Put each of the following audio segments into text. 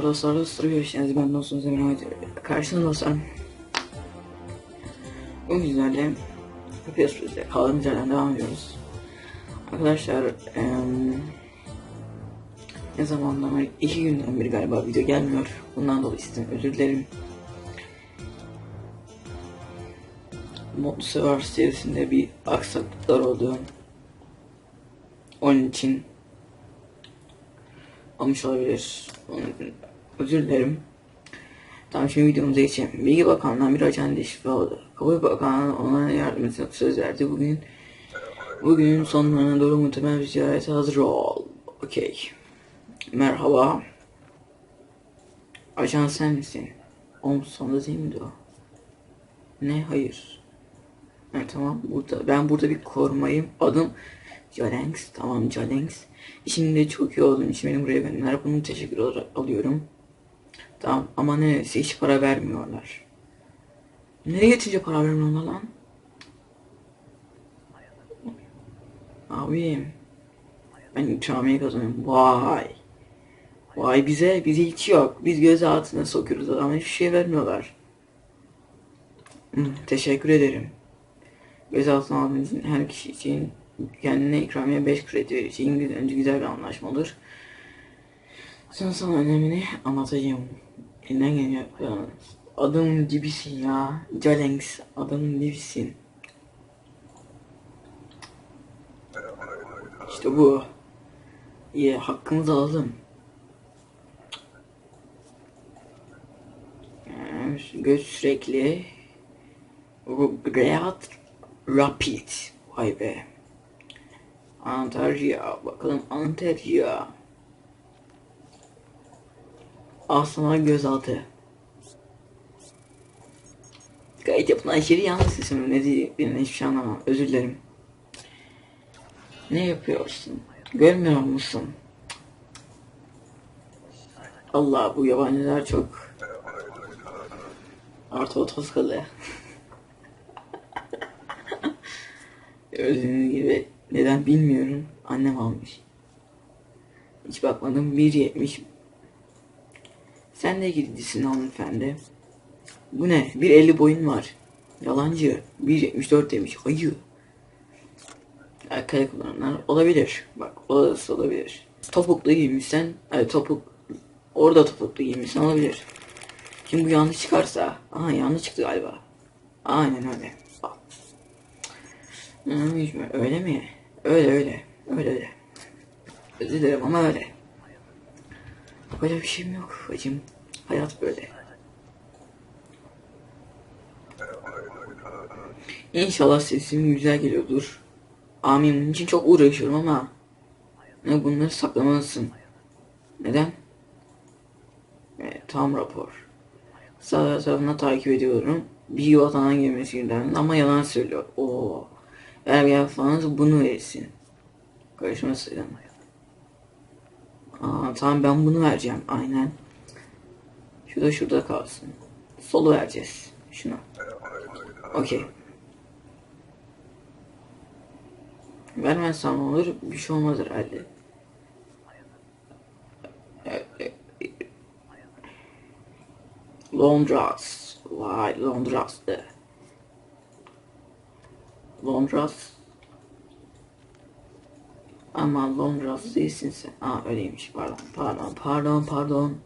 Selamlar dostlar dostlar görüşeceğiz ben dostunuz Emre Hadi. Karşınızda dostlar Bu güzelle yapıyoruz. Biz de kaldığımız yerden devam ediyoruz. Arkadaşlar em, Ne zamandan beri? İki günden beri galiba video gelmiyor. Bundan dolayı sizden özür dilerim. Mutlu Sever serisinde bir aksaklıklar oldu. Onun için olmuş olabilir. Onun- Özür dilerim. Tamam şimdi videomuza geçelim. Bilgi Bakanlığı'ndan bir ajan değişikliği oldu. Kabul Bakanlığı ona yardım etsin söz verdi. Bugün bugün sonlarına doğru muhtemel bir ziyarete hazır ol. Okey. Merhaba. Ajan sen misin? Oğlum sonunda değil miydi o? Ne? Hayır. Evet tamam burada. Ben burada bir korumayım. Adım Jalenx. Tamam Jalenx. Şimdi çok iyi olduğum için beni buraya gönderdiler. Bunu teşekkür olarak alıyorum. Tamam ama neyse hiç para vermiyorlar. Nereye getirince para vermiyorlar lan? Abim. Ben ikramiye kazanıyorum. Vay. Vay bize, bize hiç yok. Biz göz altına sokuyoruz adamı hiçbir şey vermiyorlar. Hı, teşekkür ederim. Gözaltına aldığınız her kişi için kendine ikramiye 5 kredi vereceğim. Güzel, önce güzel bir anlaşma olur. Sana önemini anlatacağım. Elinden geleni yapacağım. Adım gibisin ya. Jalenx. Adım gibisin. İşte bu. İyi hakkımızı alalım. Ee, Göz sürekli. Reat Rapid. Vay be. Antalya. Bakalım Antalya. Al sana gözaltı. Gayet yapılan şiiri yanlış isim. Ne diyeyim hiçbir şey anlamam. Özür dilerim. Ne yapıyorsun? Görmüyor musun? Allah bu yabancılar çok artı otuz kalı. Gördüğünüz gibi neden bilmiyorum. Annem almış. Hiç bakmadım 1.70 Sen de gidisin hanımefendi. Bu ne? 1.50 boyun var. Yalancı. 1.74 demiş. Hayır. Ayakkabı kullananlar olabilir. Bak olası olabilir. Topuklu giymişsen, evet topuk orada topuklu giymişsen olabilir. Şimdi bu yanlış çıkarsa, aha yanlış çıktı galiba. Aynen öyle. Bak. Hmm, hiç mi? Öyle mi? Öyle öyle. Öyle öyle. Özür dilerim ama öyle. Böyle bir şeyim yok bacım. Hayat böyle. İnşallah sesim güzel geliyordur. Amin. Bunun için çok uğraşıyorum ama ne bunları saklamalısın. Neden? Evet, tam rapor. Sağ tarafına takip ediyorum. Bir vatana girmesinden ama yalan söylüyor. Oo. Eğer yapsanız bunu verirsin. Karışmasın. Aa, tamam ben bunu vereceğim. Aynen. Şu da şurada kalsın. Solu vereceğiz. Şuna. Okey. Vermezsem olur? Bir şey olmaz herhalde. Londras. Vay Londras'tı. Londras. Ama Londras değilsin sen. Aa öyleymiş pardon pardon pardon pardon.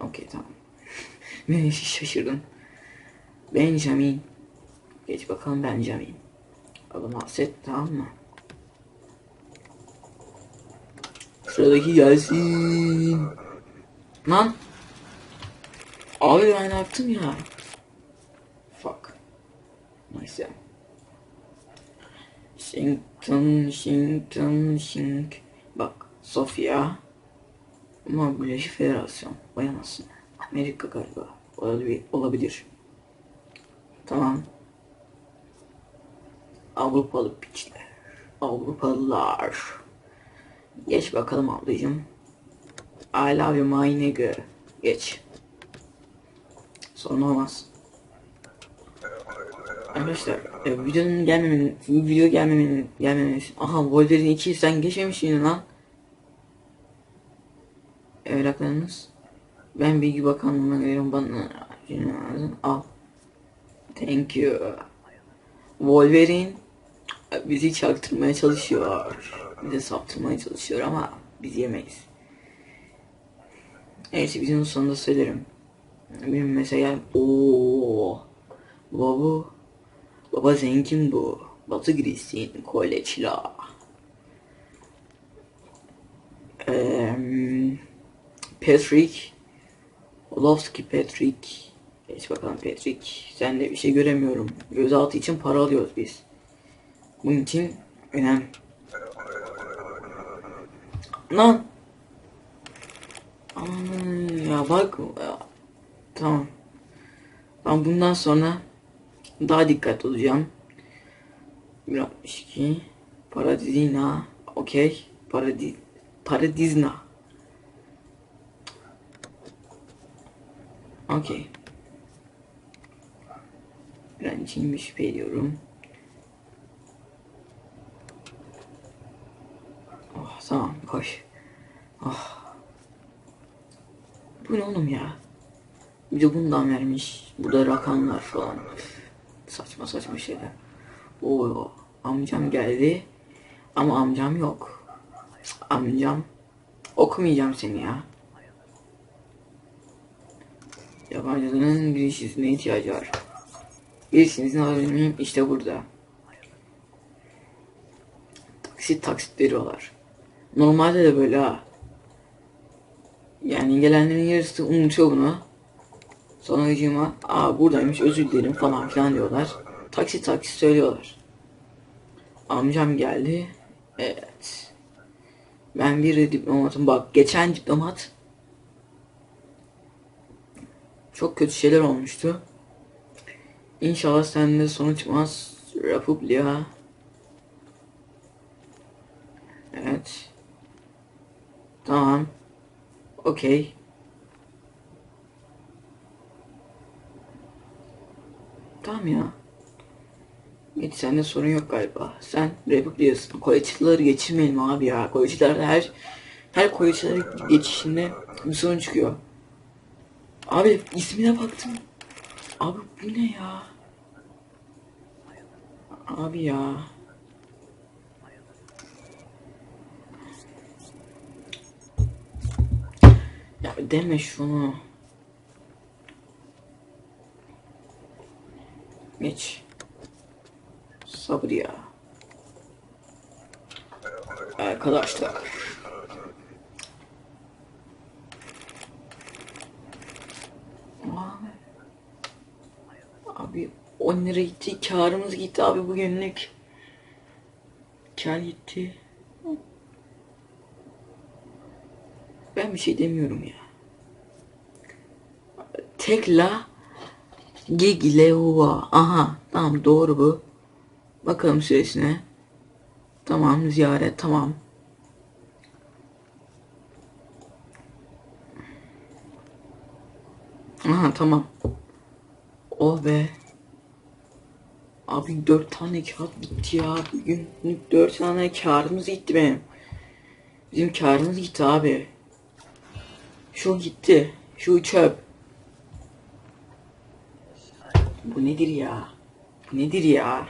Okey tamam. ben şaşırdım. Benjamin. Geç bakalım Benjamin. Alın set tamam mı? Sıradaki gelsin. Lan. Abi ben yaptım ya? Fuck. Neyse. Washington, Washington, Washington. Bak Sofia. Ama Birleşik Federasyon. Vay anasını. Amerika galiba. Olabilir. Tamam. Avrupalı piçler. Avrupalılar. Geç bakalım ablacığım. I love you my nigga. Geç. Sorun olmaz. Arkadaşlar e, videonun gelmemenin, video gelmemenin, gelmemenin, aha Wolverine 2 sen geçmemiş miydin lan? Evraklarınız. Ben bilgi bakanlığına geliyorum bana. Al. Thank you. Wolverine bizi çaktırmaya çalışıyor. Bizi saptırmaya çalışıyor ama biz yemeyiz. Neyse bizim sonunda söylerim. Benim mesela o baba baba zengin bu. Batı Gris'in koleçla. Eee Patrick Olowski Patrick. Geç bakalım Patrick. Sen de bir şey göremiyorum. Gözaltı için para alıyoruz biz. Bunun için önem. Lan! Aman ya bak ya. Tamam. Ben bundan sonra Daha dikkat olacağım 162 Paradizina Okey Paradiz Paradizna Okey. Direnciyim şüphe ediyorum. Oh tamam koş. Oh. Bu ne oğlum ya? Bir de bundan vermiş. Burada rakamlar falan. Saçma saçma şeyler. Oo amcam geldi. Ama amcam yok. Amcam. Okumayacağım seni ya. Yabancıların bir işsizliğine ihtiyacı var. Bir işinizin alabilir miyim? İşte burada. Taksit taksit veriyorlar. Normalde de böyle ha. Yani gelenlerin yarısı unutuyor bunu. Sonra hücuma aa buradaymış özür dilerim falan filan diyorlar. Taksit taksit söylüyorlar. Amcam geldi. Evet. Ben bir diplomatım. Bak geçen diplomat çok kötü şeyler olmuştu. İnşallah sende sonuç çıkmaz. Republia. Evet. Tamam. Okey. Tamam ya. Hiç sende sorun yok galiba. Sen Republia'sın. Koyucuları geçirmeyelim abi ya. Koyucularda her her koyucuları geçişinde bir sorun çıkıyor. Abi ismine baktım. Abi bu ne ya? Abi ya. Ya deme şunu. Geç. Sabır ya. Arkadaşlar. Abi. Abi 10 lira gitti. Karımız gitti abi bugünlük. Kar gitti. Ben bir şey demiyorum ya. Tekla Gigleva. Aha tamam doğru bu. Bakalım süresine. Tamam ziyaret tamam. Aha tamam. Oh be. Abi dört tane kağıt gitti ya. Bugün dört tane karımız gitti benim. Bizim karımız gitti abi. Şu gitti. Şu çöp. Bu nedir ya? Bu nedir ya?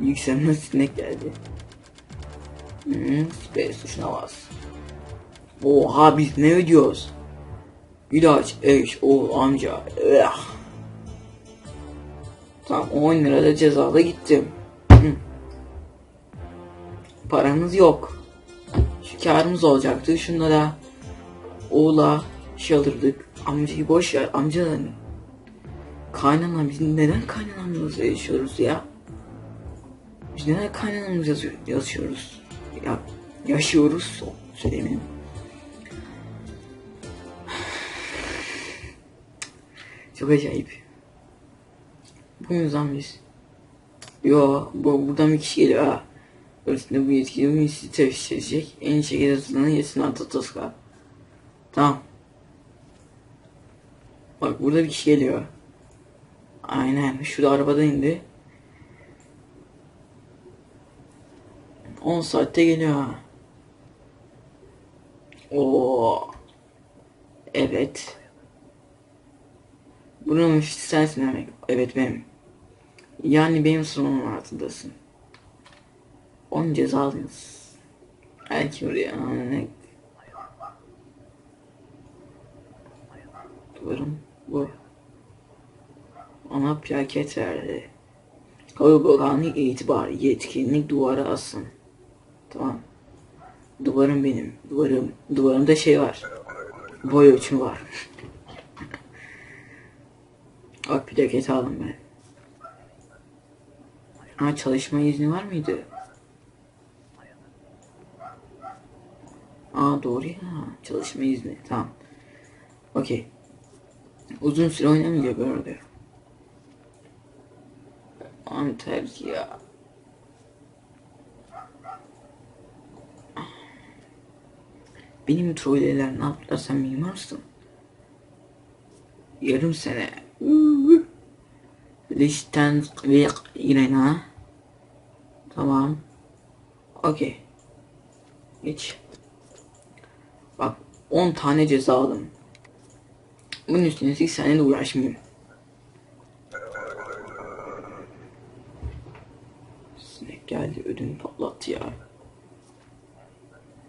Yükselme sinek geldi. Hmm, space tuşuna bas. Oha biz ne ödüyoruz? İlaç, eş, oğul, amca. Ugh. Tam 10 lirada cezada gittim. Hı. Paramız yok. Şu karımız olacaktı. Şunda da oğula şey alırdık. Amcayı boş ver. Amca da kaynana biz neden kaynanamızla yaşıyoruz ya? Biz neden kaynanamız yazıyor, yaşıyoruz? Ya, yaşıyoruz. Söyleyeyim. Çok acayip. Bu yüzden biz. Yo, bu, buradan bir kişi geliyor ha. Öylesine bu yetkili meclisi tefsir edecek. En iyi şekilde hazırlanan yesin Atatoska. Tamam. Bak burada bir kişi geliyor. Aynen. Şurada arabada indi. 10 saatte geliyor ha. Oo. Evet. Bunun müşterisi sensin demek. Evet benim. Yani benim sorunum altındasın. On cezalıyız. Belki buraya ne? Duvarım bu. Ona plaket verdi. Uygulani itibar yetkinlik duvara asın. Tamam. Duvarım benim. Duvarım. Duvarımda şey var. Boy ölçümü var. Bak plaket aldım ben. Ha çalışma izni var mıydı? Aa doğru ya. Çalışma izni. Tamam. Okey. Uzun süre oynamayacak orada. Antalya. Benim trolleler ne yaptılar sen mimarsın. Yarım sene. Lichtenberg İrena. Tamam. Okey. Geç. Bak 10 tane ceza aldım. Bunun üstüne 8 sene de uğraşmayayım. Sinek geldi ödünü patlattı ya.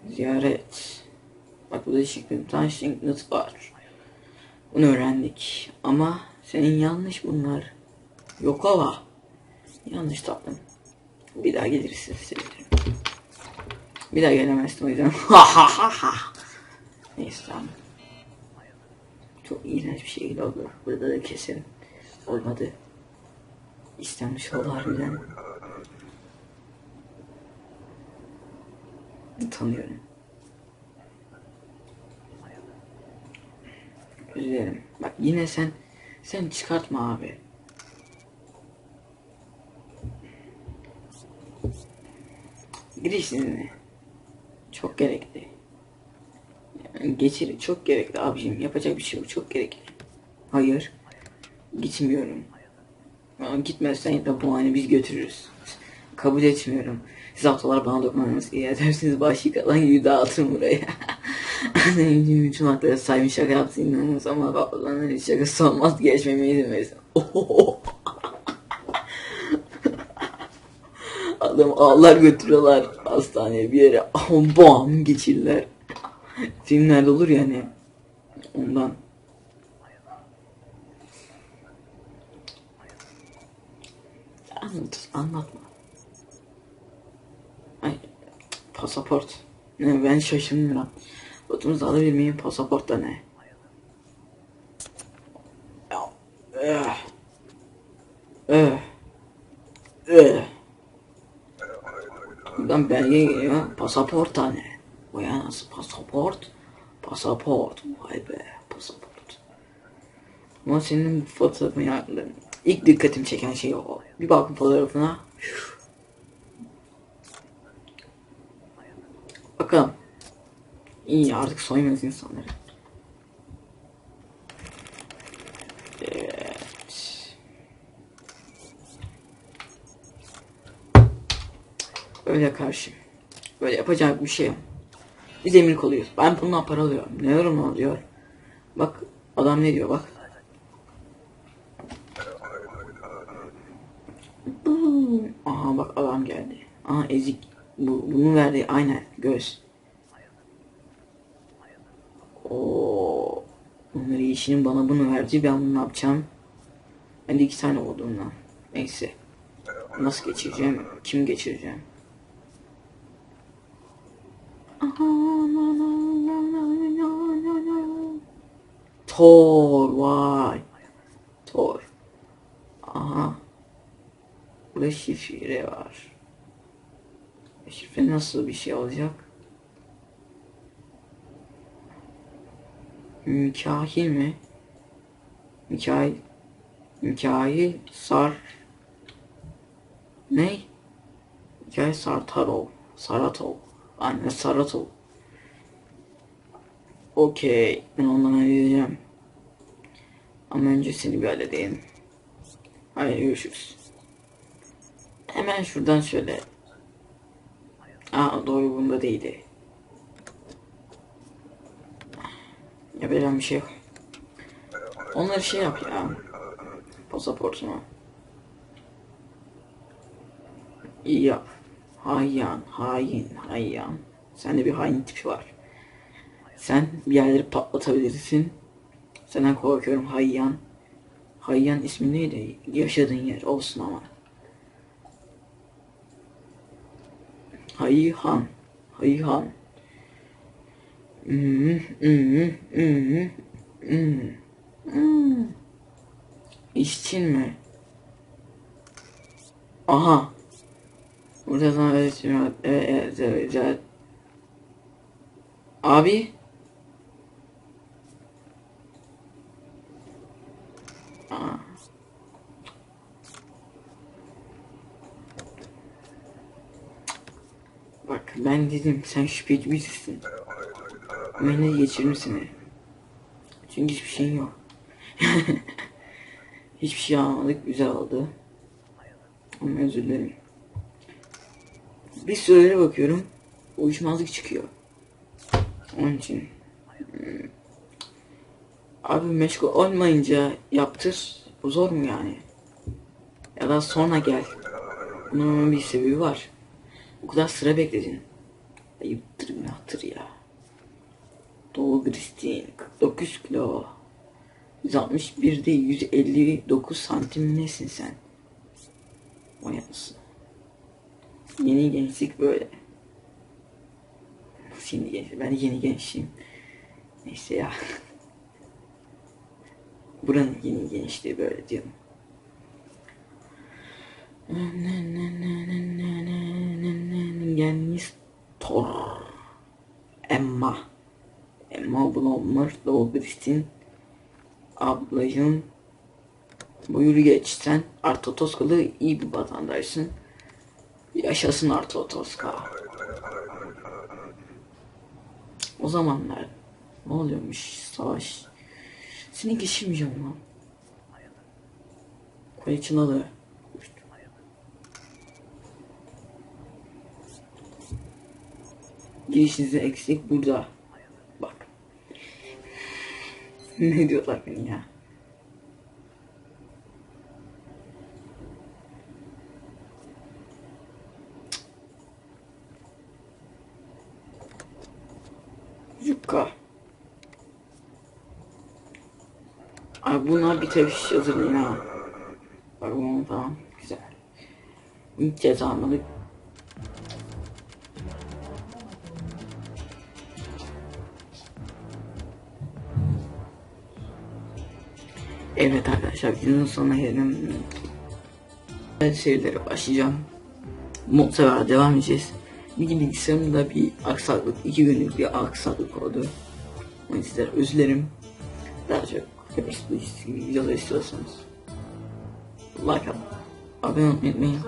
Ziyaret. Bak burada şıkkın tanıştık var. Bunu öğrendik. Ama senin yanlış bunlar. Yok ama. Yanlış tatlım. Bir daha gelirsin sevinirim. Bir daha gelemezsin o yüzden. Neyse tamam. Çok iğrenç bir şekilde oldu. Burada da keserim. Olmadı. İstenmiş oldu harbiden. Tanıyorum. Üzülerim. Bak yine sen sen çıkartma abi. Giriş. Çok gerekli. Geçir çok gerekli abicim. Yapacak bir şey yok. Çok gerekli. Hayır. Gitmiyorum. Aa, gitmezsen de bu hani biz götürürüz. Kabul etmiyorum. Siz haftalar bana dokunmanız iyi edersiniz. Başı kalan gibi dağıtırım buraya. Benim bütün hakları saymış şaka yaptı inanılmaz ama babadan hiç şakası olmaz. Geçmeme izin verirsin. Adam ağlar götürüyorlar hastaneye bir yere. Bam geçirler. Filmlerde olur yani. Ondan. Anlat, anlatma. Ay, pasaport. Ne ben şaşırmıyorum. Fotomuzu alabilir miyim? Pasaport da ne? Ya, eh. Eh. Eh. Buradan belge geliyor. Pasaport da ne? O ya nasıl pasaport? Pasaport. Vay be pasaport. Ama senin fotoğrafını yardım. İlk dikkatimi çeken şey o. Bir bakın fotoğrafına. Bakalım. İyi artık soymuyoruz insanları. Öyle karşı. Böyle yapacak bir şey yok. Biz emir oluyoruz. Ben bundan para alıyorum. Ne yorum oluyor? Bak adam ne diyor bak. Aha bak adam geldi. Aha ezik. Bu, bunu verdi aynen göz. O Bunları işinin bana bunu verdi. Ben bunu ne yapacağım? Ben de iki tane olduğundan. Neyse. Nasıl geçireceğim? Kim geçireceğim? Thor vay. Thor. Aha. Burada şifre var. Şifre nasıl bir şey olacak? Mikail mi? Mikail. Mikail Sar. Ne? Mikail Sartarov. Saratov. Anne Saratov. Okey. Ben ondan halledeceğim. Ama önce seni bir halledeyim. Hayır görüşürüz. Hemen şuradan şöyle. Aa doğru bunda değildi. Yapacağım bir şey yok. Onları şey yap ya. Pasaportuma. İyi yap. Hayyan, hain, hayyan. Sende bir hain tipi var. Sen bir yerleri patlatabilirsin. Senden korkuyorum hayyan. Hayyan ismi neydi? Yaşadığın yer olsun ama. Hayhan. Hayhan. Hmm, hmm, hmm, hmm, hmm. İşçin mi? Aha. Burada sana öğretiyorum. Evet, evet, evet, evet. Abi. Aa. Bak ben dedim sen şüpheci birisin. Beni geçiririm seni. Çünkü hiçbir şeyin yok. hiçbir şey almadık güzel oldu. Ama özür dilerim. Bir sürelere bakıyorum. Uyuşmazlık çıkıyor. Onun için. hmm, Abi meşgul olmayınca yaptır. Bu zor mu yani? Ya da sonra gel. Bunun bir sebebi var. O kadar sıra bekledin. Ayıptır günahtır ya. Doğu Kristin 49 kilo. 161 değil 159 santim nesin sen? Vay anasını. Yeni gençlik böyle. Yeni gençlik? Ben yeni gençliğim. Neyse ya. Buranın yeni gençliği böyle diyorum. Gelmiş Thor. Emma. Emma Blommer, Doğu Kristin. Ablacığım. Buyur geç sen Artotoskalı iyi bir vatandaşsın. Yaşasın Artotoska. O zamanlar ne oluyormuş savaş? Seni geçirmeyeceğim lan. Koleçinalı. Girişinize eksik burada. Bak. ne diyorlar beni ya? Bir tefiş hazırlayın ha. Bak bunu tamam. Güzel. İlk kez almadık. Evet arkadaşlar videonun sonuna geldim. Evet serilere başlayacağım. Mod sever devam edeceğiz. Bir bilgisayarımda bir aksaklık, iki günlük bir aksaklık oldu. Yüzden sizlere özür dilerim. Daha çok sempre substituídas as situações. Like, obviamente, me bem,